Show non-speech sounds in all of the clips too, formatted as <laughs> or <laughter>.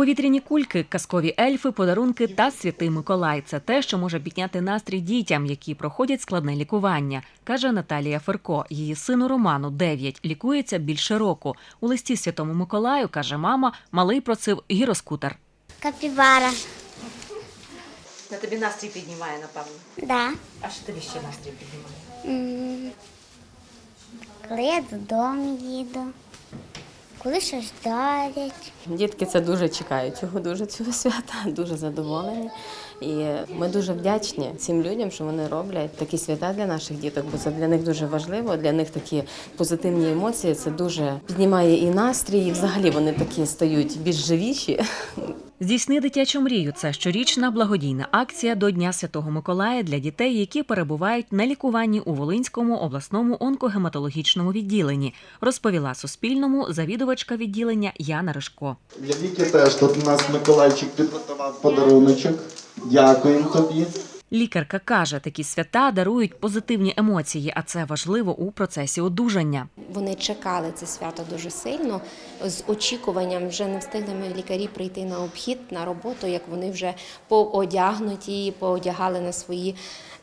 Повітряні кульки, казкові ельфи, подарунки та святий Миколай це те, що може підняти настрій дітям, які проходять складне лікування, каже Наталія Ферко. Її сину Роману 9, лікується більше року. У листі святому Миколаю каже мама, малий просив гіроскутер. Капібара. На тобі настрій піднімає, напевно. Да. А що тобі ще настрій піднімає? М, Коли я додому їду, коли щось дарять. Дітки це дуже чекають цього дуже цього свята, <laughs> дуже задоволені. І ми дуже вдячні цим людям, що вони роблять такі свята для наших діток, бо це для них дуже важливо. Для них такі позитивні емоції. Це дуже піднімає і настрій, і взагалі вони такі стають більш живіші. <laughs> Здійсни дитячу мрію. Це щорічна благодійна акція до Дня Святого Миколая для дітей, які перебувають на лікуванні у Волинському обласному онкогематологічному відділенні, розповіла Суспільному завідувачка відділення Яна Ришко. Для Віки теж тут у нас Миколайчик підготував подаруночок. Дякуємо тобі. Лікарка каже, такі свята дарують позитивні емоції, а це важливо у процесі одужання. Вони чекали це свято дуже сильно. З очікуванням вже не встигли ми лікарі прийти на обхід на роботу, як вони вже поодягнуті, поодягали на свої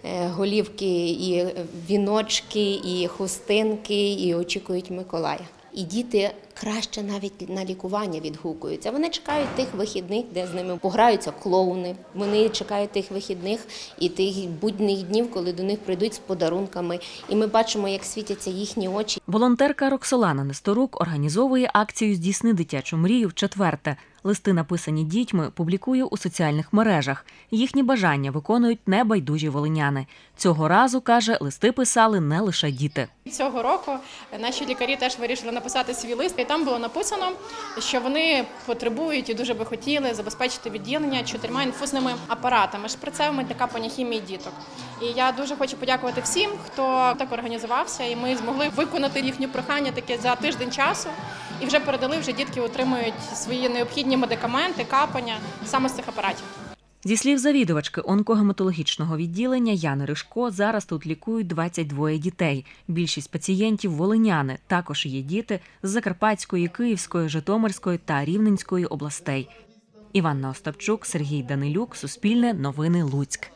е, голівки і віночки, і хустинки, і очікують Миколая. І діти краще навіть на лікування відгукуються. Вони чекають тих вихідних, де з ними пограються клоуни. Вони чекають тих вихідних і тих будних днів, коли до них прийдуть з подарунками. І ми бачимо, як світяться їхні очі. Волонтерка Роксолана Несторук організовує акцію Здійсни дитячу мрію вчетверте. Листи, написані дітьми, публікує у соціальних мережах. Їхні бажання виконують небайдужі волиняни. Цього разу каже, листи писали не лише діти. Цього року наші лікарі теж вирішили написати свій лист, і там було написано, що вони потребують і дуже би хотіли забезпечити відділення чотирма інфузними апаратами шприцевими для капання хімії діток. І я дуже хочу подякувати всім, хто так організувався, і ми змогли виконати їхнє прохання таке за тиждень часу. І вже передали, вже дітки отримують свої необхідні медикаменти, капання саме з цих апаратів. Зі слів завідувачки онкогематологічного відділення Яни Ришко, зараз тут лікують 22 дітей. Більшість пацієнтів волиняни. Також є діти з Закарпатської, Київської, Житомирської та Рівненської областей. Іванна Остапчук, Сергій Данилюк, Суспільне, Новини Луцьк.